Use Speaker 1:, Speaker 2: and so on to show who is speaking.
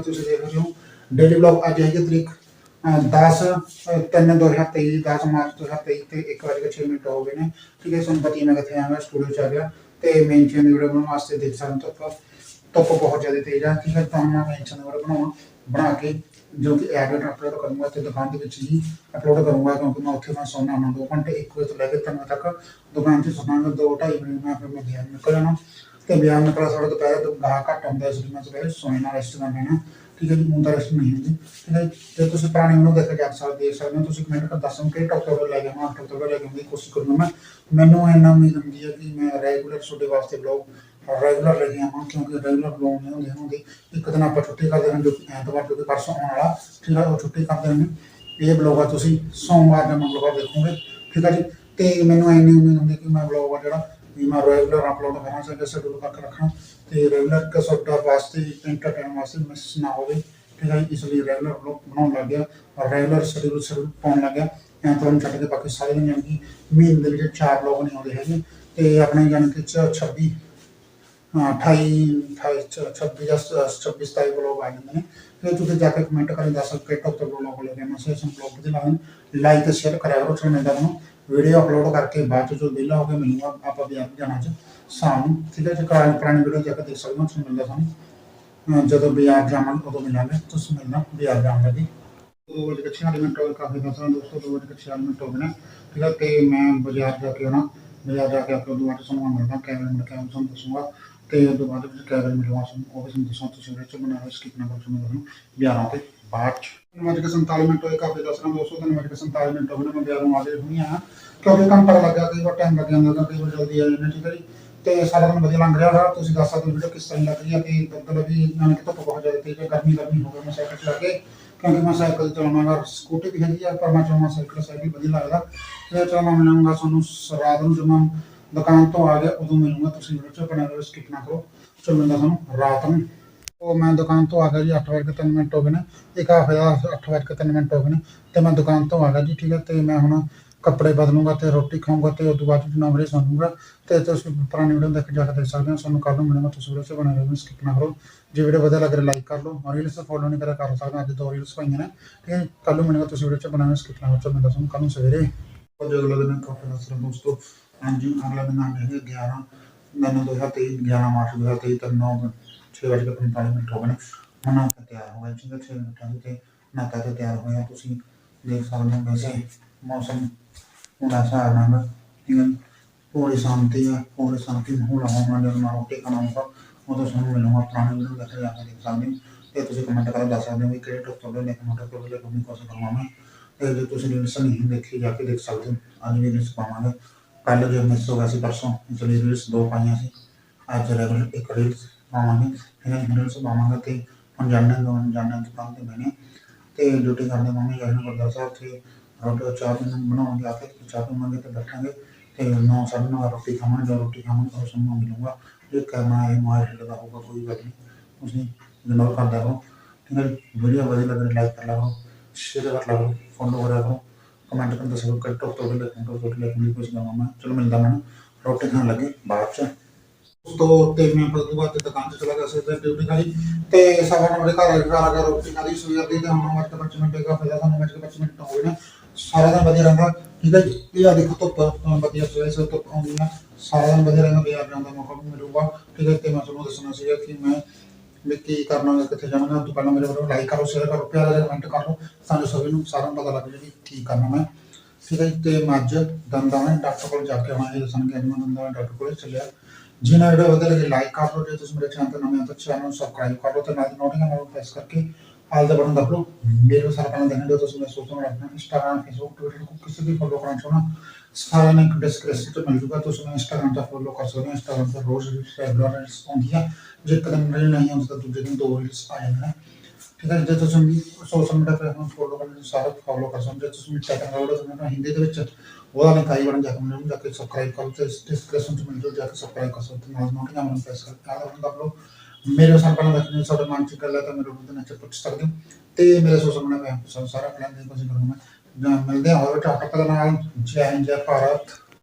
Speaker 1: ਤੁਸੀਂ ਦੇਖ ਰਹੇ ਹੋ। ਡੇਲੀ ਵਲੌਗ ਅੱਜ ਹੈਗੀ ਤਰੀਕ 10 ਅਹ 2023 10 ਮਾਰਚ 2023 ਤੇ 1:06 ਮਿੰਟ ਹੋ ਗਏ ਨੇ। ਠੀਕ ਹੈ ਤੁਹਾਨੂੰ ਮੈਂ ਕਿੱਥੇ ਆਇਆ ਸਟੂਡੀਓ ਚ ਆ ਗਿਆ ਤੇ ਮੇਨ ਚੈਨਲ ਦੀ ਵੀਡੀਓ ਬਣਾਉਣ ਵਾਸਤੇ ਦੇਖ ਸਕਦੇ ਹੋ ਧੁੱਪ। ਬਹੁਤ ਜ਼ਿਆਦਾ ਤੇਜ਼ ਆ। ਠੀਕ ਹੈ, ਤਾਂ ਮੈਂ ਮੇਨ ਚੈਨਲ ਵੀਡੀਓ ਬਣਾਉਣਾ, ਬਣਾ ਕੇ ਜੋ ਕਿ ਐਡਿਟ ਅਪਲੋਡ ਕਰੂੰਗਾ ਤੇ ਦੁਕਾਨ ਦੇ ਵਿੱਚ ਹੀ ਅਪਲੋਡ ਕਰੂੰਗਾ ਕਿਉਂਕਿ ਮੈਂ ਉੱਥੇ ਮੈਂ ਸੌਣਾ ਹੁੰਦਾ, ਦੋ ਘੰਟੇ 1 ਵਜੇ ਤੋਂ ਲੈ ਕੇ 3 ਤੱਕ ਦੁਕਾਨ ਚ ਸੌਣਾ ਦੋ ਢਾਈ ਵਜੇ ਮੈਂ ਫਿਰ ਮੈਂ ਬਿਆਨ ਨਿਕਲ ਤੇ ਬਿਆਨ ਨਿਕਲਾ ਸਾਡਾ ਦੁਪਹਿਰ ਤੋਂ ਗਾਹ ਘੱਟ ਹੁੰਦਾ ਇਸ ਲਈ ਮੈਂ ਸਵੇਰੇ ਸੋਏ ਨਾਲ ਰੈਸਟ ਕਰ ਲੈਣਾ ਠੀਕ ਹੈ ਜੀ ਹੁਣ ਤਾਂ ਰੈਸਟ ਨਹੀਂ ਹੁੰਦੀ। ਠੀਕ ਹੈ ਜੇ ਤੁਸੀਂ ਪੁਰਾਣੇ ਨੂੰ ਦੇਖ ਕੇ ਜਾ ਦੇਖ ਸਕਦੇ ਹੋ, ਤੁਸੀਂ ਕਮੈਂਟ ਕਰ ਦੱਸੋ ਕਿ ਟੌਪ ਲੈ ਕੇ ਮੈਂ ਲੈ ਕੇ ਦੀ ਕੋਸ਼ਿਸ਼ ਕਰੂੰਗਾ ਮੈਂ। ਮੈਨੂੰ ਇੰਨਾ ਉਮੀਦ ਹੁੰਦੀ ਹੈ ਕਿ ਮੈਂ ਰੈਗੂਲਰ ਤੁਹਾਡੇ ਵਾਸਤੇ ਬਲੌਗ ਰੈਗੂਲਰ ਲੈ ਕੇ ਆਵਾਂ, ਕਿਉਂਕਿ ਰੈਗੂਲਰ ਬਲੌਗ ਨਹੀਂ ਹੁੰਦੇ ਹੁੰਦੇ ਇੱਕ ਦਿਨ ਆਪਾਂ ਛੁੱਟੀ ਕਰਦੇ ਹਾਂ ਜੋ ਐਤਵਾਰ ਤੋਂ ਪਰਸੋਂ ਆਉਣ ਵਾਲਾ, ਠੀਕ ਹੈ, ਉਹ ਛੁੱਟੀ ਕਰਦੇ ਨੇ ਇਹ ਬਲੌਗ ਤੁਸੀਂ ਸੋਮਵਾਰ ਜਾਂ ਮੰਗਲਵਾਰ ਦੇਖੋਗੇ, ਠੀਕ ਹੈ ਜੀ। ਤੇ ਮੈਨੂੰ ਇੰਨੀ ਉਮੀਦ ਹੁੰਦੀ ਕਿ ਮੈਂ ਬਲੌਗ ਆ ਜਿਹੜਾ ਵੀ ਰੈਗੂਲਰ ਅਪਲੋਡ ਕਰਾਂ ਸਕੇ ਸ਼ਡਿਊਲ ਕਰਕੇ ਰੱਖਾਂ, ਤੇ ਰੈਗੂਲਰ ਕਿ ਵਾਸਤੇ ਐਂਟਰਟੇਨ ਵਾਸਤੇ ਮਿਸ ਨਾ ਹੋਵੇ, ਠੀਕ ਹੈ ਇਸ ਲਈ ਰੈਗੂਲਰ ਬਲੌਗ ਬਣਾਉਣ ਲੱਗ ਗਿਆ ਰੈਗੂਲਰ ਸ਼ਡਿਊਲ ਸ਼ਡਿਊਲ ਪਾਉਣ ਲੱਗ ਗਿਆ। ਐਤਵਾਰ ਨੂੰ ਛੱਡ ਕੇ ਬਾਕੀ ਸਾਰੇ ਦਿਨ ਕਿ ਮਹੀਨੇ ਦੇ ਵਿੱਚ ਚਾਰ ਬਲੌਗ ਨਹੀਂ ਆਉਂਦੇ ਹੈਗੇ, ਤੇ ਆਪਣੇ ਯਾਨੀ ਕਿ 26 ਹਾਂ 28 26 ਜਾਂ 26 27 ਬਲੌਗ ਆ ਜਾਂਦੇ ਨੇ। ਫਿਰ ਤੁਸੀਂ ਜਾ ਕੇ ਕਮੈਂਟ ਕਰੇ ਦੱਸ ਸਕਦੇ ਟੌਪ ਤੋਂ ਬਲੌਗ ਲੈ ਕੇ ਮੈਂ ਬਲੌਗ ਦੇ ਨਾਲ ਲਾਈਕ ਤੇ ਸ਼ੇਅਰ ਕਰਿਆ ਕਰੋ ਤੁਹਾਨੂੰ ਮਿਲਦਾ ਤੁਹਾਨੂੰ ਵੀਡੀਓ ਅਪਲੋਡ ਕਰਕੇ ਬਾਅਦ ਚ ਜੋ ਵਿਹਲਾ ਹੋ ਕੇ ਮਿਲੂਗਾ ਆਪਾਂ ਵੀ ਆਪ ਜਾਣਾ ਚ ਸ਼ਾਮ ਨੂੰ। ਠੀਕ ਹੈ ਜੀ, ਪੁਰਾਣੀ ਪੁਰਾਣੀ ਵੀਡੀਓ ਜਾ ਦੇਖ ਸਕਦੇ ਹੋ, ਤੁਹਾਨੂੰ ਮਿਲਦਾ ਤੁਹਾਨੂੰ ਜਦੋਂ ਬਾਜ਼ਾਰ ਜਾਵਾਂਗੇ, ਉਦੋਂ ਮਿਲਾਂਗੇ। ਤੁਸੀਂ ਮਿਲਣਾ ਬਾਜ਼ਾਰ ਜਾਣ ਲੱਗੀ ਦੋ ਵਜੇ ਕੱਛੇ ਮਿੰਟ ਹੋਏ ਕਾਫੀ ਦੱਸਣਾ ਦੋਸਤੋ, ਦੋ ਵਜੇ ਕੱਛੇ ਮਿੰਟ ਹੋ ਗਏ ਠੀਕ ਹੈ, ਤੇ ਮੈਂ ਬਾਜ਼ਾਰ ਜਾ ਕੇ ਆਉਣਾ। ਬਾਜ਼ਾਰ ਜਾ ਕੇ ਆਪਕੋ ਦੁਬਾਰਾ ਤੁਹਾਨੂੰ ਮਿਲਦਾ ਕੈਮਰੇ ਮਿਲ ਕੇ ਤੁਹਾਨੂੰ ਦੱਸੂਗਾ। ਤੇ ਉਹ ਤੋਂ ਬਾਅਦ ਵਿੱਚ ਕੈਮਰੇ ਮਿਲਵਾ ਸਾਨੂੰ, ਉਹ ਵੀ ਦੱਸਾਂ ਤੁਸੀਂ ਵਿੱਚ ਬਣਾ ਸਕਿਪ ਨਾ ਕਰੋ ਤੁਹਾਨੂੰ ਤੁਹਾਨੂੰ ਬਿਆਰਾਂ ਤੇ ਬਾਅਦ ਚ ਮੈਂ 47 ਮਿੰਟ ਹੋਏ, ਕਾਫੀ ਦੱਸਣਾ ਦੋਸਤੋ ਤੇ ਮੈਂ ਕਿ 47 ਮਿੰਟ ਹੋ ਮੈਂ ਬਿਆਰਾਂ ਆ ਗਏ ਹੁਣੀ ਆ। ਕਿਉਂਕਿ ਕੰਮ ਪਤਾ ਲੱਗਾ, ਕਈ ਵਾਰ ਟਾਈਮ ਲੱਗ ਜਾਂਦਾ ਕਈ ਵਾਰ ਜਲਦੀ ਆ ਜਾਂਦਾ ਠੀਕ ਹੈ ਜੀ। ਤੇ ਸਾਰਾ ਦਿਨ ਵਧੀਆ ਲੰਘ ਰਿਹਾ ਵਾ ਤੁਸੀਂ ਦੱਸ ਸਕਦੇ ਹੋ ਵੀਡੀਓ ਕਿਸ ਤਰ੍ਹਾਂ ਲੱਗ ਰਹੀ ਹੈ ਤੇ ਬੱਦਲ ਵੀ ਨਾਲ ਕਿ ਬਹੁਤ ਜ਼ਿਆਦਾ ਤੇਜ਼ ਗਰਮੀ ਗਰਮੀ ਹੋ ਗਈ, ਮੈਂ ਸਾਈਕਲ ਚਲਾ ਕੇ। ਕਿਉਂਕਿ ਮੈਂ ਸਾਈਕਲ ਚਲਾਉਣਾ ਸਕੂਟੀ ਵੀ ਹੈਗੀ ਆ ਪਰ ਮੈਂ ਚਲਾਉਣਾ ਸਾਈਕਲ ਸਾਈਕਲ ਵਧੀਆ ਲੱਗਦਾ। ਤੇ ਚਲੋ ਮੈਂ ਮਿਲਾਂਗਾ ਤੁਹਾਨੂੰ ਰਾਤ ਨੂੰ, ਜਦੋਂ ਮੈਂ ਦੁਕਾਨ ਤੋਂ ਆ ਗਿਆ, ਉਦੋਂ ਮਿਲੂੰਗਾ ਤੁਸੀਂ ਵੀਡੀਓ ਚ ਬਣਾ ਲਓ ਸਕਿਪ ਨਾ ਕਰੋ। ਚਲੋ ਮਿਲਦਾ ਤੁਹਾਨੂੰ ਰਾਤ ਨੂੰ। ਉਹ ਮੈਂ ਦੁਕਾਨ ਤੋਂ ਆ ਗਿਆ ਜੀ 8 ਵਜੇ ਕੇ 3 ਮਿੰਟ ਹੋ ਗਏ ਨੇ। ਇੱਕ ਹਾਫ ਦਾ 8 ਕੇ 3 ਮਿੰਟ ਹੋ ਗਏ ਨੇ। ਤੇ ਮੈਂ ਦੁਕਾਨ ਤੋਂ ਆ ਗਿਆ ਜੀ, ਠੀਕ ਹੈ। ਤੇ ਮੈਂ ਹੁਣ ਕੱਪੜੇ ਬਦਲੂੰਗਾ ਤੇ ਰੋਟੀ ਖਾਊਂਗਾ ਤੇ ਉਸ ਤੋਂ ਬਾਅਦ ਵਿੱਚ ਨੌਕਰੀ ਸੁਣੂੰਗਾ ਤੇ ਤੁਸੀਂ ਪੁਰਾਣੀ ਵੀਡੀਓ ਦੇਖ ਜਾ ਕੇ ਦੇਖ ਸਕਦੇ ਹੋ। ਸਾਨੂੰ ਕੱਲ ਨੂੰ ਮਿਲੂੰਗਾ ਤੁਸੀਂ ਵੀਡੀਓ 'ਚ ਬਣੇ ਰਹੋ ਸਕਿਪ ਨਾ ਕਰੋ। ਜੇ ਵੀਡੀਓ ਵਧੀਆ ਲੱਗ ਰਿਹਾ ਲਾਈਕ ਕਰ ਲਓ। ਰੀਲਸ ਫੋਲੋ ਨਹੀਂ ਕਰਿਆ, ਕਰ ਸਕਦੇ ਅੱਜ ਦੋ ਰੀਲਸ ਪਾਈਆਂ ਨੇ। ਠੀਕ ਹੈ ਕੱਲ ਨੂੰ ਮਿਲੂੰਗਾ ਤੁਸੀਂ ਵੀਡੀਓ 'ਚ ਬਣਾਉਣਾ ਸਕਿਪ ਨਾ ਕਰੋ। ਚਲੋ, ਮੈਂ ਦੱਸਾਂ ਕੱਲ ਨੂੰ ਸਵੇਰੇ। ਉਹ ਅਗਲਾ ਦਿਨ ਕਾਫੀ ਦੱਸ ਦੋਸਤੋ। ਹਾਂਜੀ, ਅਗਲਾ ਦਿਨ ਆ ਹੈਗੇ 11 ਦਿਨ 2023 11 ਮਾਰਚ 2023 ਤੱਕ 9 6 ਵਜੇ ਕੇ 45 ਮਿੰਟ ਹੋ ਗਏ ਨੇ। ਹੁਣ ਨਾ ਤਿਆਰ ਹੋ ਗਏ। ਜਿੰਦਾ 6 ਮਿੰਟਾਂ ਦੇ ਤੇ ਨਾ ਤਾਂ ਤਿਆਰ ਹੋਇਆ। ਤੁਸੀਂ ਦੇਖ ਸਕਦੇ ਹੋ ਵੈਸੇ ਮੌਸਮ ਹੁਣ ਐਸਾ ਆ ਰਹਾ ਹੈ ਠੀਕ ਹੈ ਪੂਰੀ ਸ਼ਾਂਤੀ ਹੈ ਪੂਰੀ ਸ਼ਾਂਤੀ ਮਾਹੌਲ ਹੋਣਾ ਜਦੋਂ ਮੈਂ ਰੋਟੀ ਖਾਣਾਗਾ ਉਦੋਂ ਸਾਨੂੰ ਮਿਲੂਗਾ ਪੁਰਾਣੇ ਵੀਡੀਓ ਦੇਖ ਕੇ ਆ ਕੇ ਦੇਖ ਸਕਦੇ ਹੋ ਤੇ ਤੁਸੀਂ ਕਮੈਂਟ ਕਰਕੇ ਦੱਸ ਸਕਦੇ ਹੋ ਕਿ ਕਿਹੜੇ ਟੌਪ ਤੋਂ ਲੈ ਕੇ ਮੋਟਰ ਤੋਂ ਲੈ ਕੇ ਕੋਸ਼ਿਸ਼ ਕਰਾਂਗਾ ਮੈਂ ਤੇ ਜੇ ਤੁਸੀਂ ਰੀਲਸ ਨਹੀਂ ਦੇਖੀ ਜਾ ਕੇ ਦੇਖ ਸਕਦੇ ਹੋ ਅੱਜ ਵੀ ਰੀਲਸ ਪਾਵਾਂਗੇ ਕੱਲ ਜੋ ਮਿਸ ਹੋ ਗਿਆ ਸੀ ਪਰਸੋਂ ਇਸ ਲਈ ਰੀਲਸ ਦੋ ਪਾਈਆਂ ਸੀ ਅੱਜ ਰੈਗੂਲਰ ਇੱਕ ਰੀਲਸ ਪਾਵਾਂਗੇ ਫਿਰ ਰੀਲਸ ਪਾਵਾਂਗੇ ਤੇ ਹੁਣ ਜਾਣਨ ਦੋ ਜਾਣਨ ਦੁਕਾਨ ਤੇ ਮੈਨੇ ਤੇ ਡਿਊਟੀ ਕਰਦੇ ਮੰਮੀ ਜਾਣ ਗੁਰਦੁਆਰਾ ਸਾਹਿਬ ਤੇ ਰੋਟੀ ਚਾਹ ਪੀਣ ਬਣਾਉਣਗੇ ਆ ਕੇ, ਤੇ ਚਾਹ ਪੀਵਾਂਗੇ ਤੇ ਬੈਠਾਂਗੇ। ਤੇ ਨੌ ਸਾਢੇ ਨੌ ਰੋਟੀ ਖਾਵਾਂਗੇ, ਜਦੋਂ ਰੋਟੀ ਖਾਵਾਂਗੇ ਉਸ ਨੂੰ ਮਿਲੂੰਗਾ ਜੇ ਕਰਨਾ ਹੈ ਮਾਰ ਲਗਾ ਹੋਊਗਾ, ਕੋਈ ਗੱਲ ਨਹੀਂ। ਤੁਸੀਂ ਇਗਨੋਰ ਕਰ ਦਿਆ ਕਰੋ ਠੀਕ ਹੈ ਵੀਡੀਓ ਵਧੀਆ ਲੱਗ ਰਹੀ ਲਾਈਕ ਕਰ ਲਿਆ ਕਰੋ ਸ਼ੇਅਰ ਕਰ ਲਿਆ ਕਰੋ ਫੋਲੋ ਕਰਿਆ ਕਰੋ। ਕਮੈਂਟ ਕਰ ਦੱਸੋ ਕਿ ਟੌਪ ਤੋਂ ਲੈ ਕੇ ਟੌਪ ਲੈ ਕੇ ਕੁਝ ਕਰਾਂ ਮੈਂ। ਚਲੋ ਮਿਲਦਾ ਮੈਂ ਰੋਟੀ ਖਾਣ ਲੱਗੇ, ਬਾਅਦ ਚ। ਉਸ ਤੋਂ ਤੇ ਮੈਂ ਫਿਰ ਤੋਂ ਬਾਅਦ ਦੁਕਾਨ ਤੇ ਚਲਾ ਗਿਆ ਸੀ ਤੇ ਡਿਊਟੀ ਕਰੀ ਤੇ ਸਵਾ ਨੂੰ ਮੇਰੇ ਘਰ ਆ ਕੇ ਆ ਰੋਟੀ ਖਾਦੀ ਸਵੇਰ ਦੀ ਤੇ ਹੁਣ ਮੈਂ ਤੇ 25 ਮਿੰਟ ਦਾ ਫਾਇਦਾ ਸਾਨੂੰ ਵਿੱਚ 25 ਮਿੰਟ ਹੋ ਗਏ ਨੇ। ਸਾਰਾ ਦਿਨ ਵਧੀਆ ਰਹਿੰਦਾ, ਠੀਕ ਹੈ ਜੀ? ਇਹ ਆ ਦੇਖੋ ਧੁੱਪ ਵਧੀਆ ਸਵੇਰ ਸਵੇਰ ਧੁੱਪ ਆਉਂਦੀ ਨਾ ਸਾਰਾ ਦਿਨ ਵਧੀਆ ਰਹਿੰਦਾ ਬਾਜ਼ਾਰ ਜਾਣ ਦਾ ਮੌਕਾ ਮਿਲੂਗਾ। ਠੀਕ ਹੈ ਤੇ ਮੈਂ ਤੁਹਾਨੂੰ ਦੱਸਣਾ ਸੀਗਾ ਕਿ ਮੈਂ ਵੀ ਕੀ ਕਰਨਾ ਹੈ ਕਿੱਥੇ ਜਾਣਾ ਹੈ ਤੋਂ ਪਹਿਲਾਂ ਮੇਰੇ ਵੀਡੀਓ ਲਾਈਕ ਕਰੋ ਸ਼ੇਅਰ ਕਰੋ, ਪਿਆਰਾ ਜਿਹਾ ਕਮੈਂਟ ਕਰੋ ਸਾਨੂੰ ਸਭੀ ਨੂੰ ਸਾਰਿਆਂ ਨੂੰ ਪਤਾ ਲੱਗ ਜਾਵੇ ਕਿ ਕੀ ਕਰਨਾ ਮੈਂ। ਠੀਕ ਹੈ ਤੇ ਮੱਝ, ਦੰਦਾਂ ਵਾਲੇ ਡਾਕਟਰ ਕੋਲ ਜਾ ਕੇ ਆਉਣਾ, ਇਹ ਦੱਸਣਗੇ ਐਨੀਮਲ ਦੰਦਾਂ ਵਾਲੇ ਡਾਕਟਰ ਕੋਲ ਚੱਲਿਆ। ਜਿਨ੍ਹਾਂ ਵੀਡੀਓ ਵਧੀਆ ਲੱਗੇ ਲਾਈਕ ਕਰ ਲਓ, ਜੇ ਤੁਸੀਂ ਮੇਰੇ ਚੈਨਲ ਤੇ ਨਵੇਂ ਹੋ ਤਾਂ ਚੈਨਲ ਨੂੰ ਸਬਸਕ੍ਰਾਈਬ ਕਰ ਲਓ ਤੇ ਨਾਲ ਨੋਟਿੰਗ ਨਾਲ ਪ੍ਰੈਸ ਕਰਕੇ ਆਲ ਦਾ ਬਟਨ ਦਬ ਲਓ। ਮੇਰੇ ਸਾਰਾ ਪਹਿਲਾਂ ਦੇਖਣ ਤੁਸੀਂ ਮੈਂ ਸੋਚਦਾ ਹਾਂ ਆਪਣਾ ਇੰਸਟਾਗ੍ਰam ਫੇਸਬੁੱਕ ਟਵਿੱਟਰ ਕੋ ਕਿਸੇ ਵੀ ਫੋਲੋ ਕਰਨਾ ਚਾਹਣਾ ਸਾਰਾ ਲਿੰਕ ਡਿਸਕ੍ਰਿਪਸ਼ਨ ਤੇ ਮਿਲ ਜੂਗਾ। ਤੁਸੀਂ ਮੈਂ ਇੰਸਟਾਗ੍ਰam ਤੇ ਫੋਲੋ ਕਰ ਸਕਦੇ ਹੋ। ਇੰਸਟਾਗ੍ਰam ਤੇ ਰੋਜ਼ ਰੈਗੂਲਰ ਰੀਲਸ ਆਉਂਦੀਆਂ। ਜੇ ਕਦੇ ਨਹੀਂ ਆਉਂਦੀ ਤਾਂ ਦੂਜੇ ਦਿਨ ਦੋ ਰੀਲਸ ਆ ਜਾਂਦੀਆਂ। ਨੇ ਜੇ ਤੁਸੀਂ ਸੋਸ਼ਲ ਮੀਡੀਆ ਤੇ ਹੁਣ ਫੋਲੋ ਕਰਨਾ ਸਾਰਾ ਫੋਲੋ ਕਰ ਸਕਦੇ ਹੋ ਤੁਸੀਂ ਚੈੱਕ ਕਰ ਲਓ ਹਿੰਦੀ ਦੇ ਵਿੱਚ ਉਹਦਾ ਲਿੰਕ ਬਣ ਜਾ ਕੇ ਮੈਨੂੰ ਜਾ ਕੇ ਸਬਸਕ੍ਰਾਈਬ ਕਰੋ ਤੇ ਡਿਸਕ੍ਰਿਪਸ਼ਨ ਚ ਮਿਲ ਜਾ ਕੇ ਸਬਸਕ੍ਰਾਈਬ ਕਰ ਸਕਦੇ ਹੋ, ਨਾਲ ਨੋਟੀਆਂ ਨੂੰ ਪ੍ਰੈਸ ਕਰਕੇ ਆਹ ਬੰਦਾ ਮੇਰੇ ਸਾਹ ਪਹਿਲਾਂ ਦੇਖਣੇ ਤੁਹਾਡੇ ਮਨ ਗੱਲ ਹੈ ਤਾਂ ਮੇਰੇ ਬੰਦੇ ਨਾਲ ਪੁੱਛ ਸਕਦੇ ਹੋ। ਤੇ ਮੇਰੇ ਸੋਸ਼ਲ ਮੀਡੀਆ ਤੇ ਸਾਰਾ ਪਲਾਨ ਦੇ ਕੋਸ਼ਿਸ਼ ਕਰੂੰਗਾ। ਮਿਲਦੇ ਹਾਂ ਹੋਰ ਟਾਪਕ ਦੇ ਨਾਲ। ਜੈ ਹਿੰਦ, ਜੈ ਭਾਰਤ।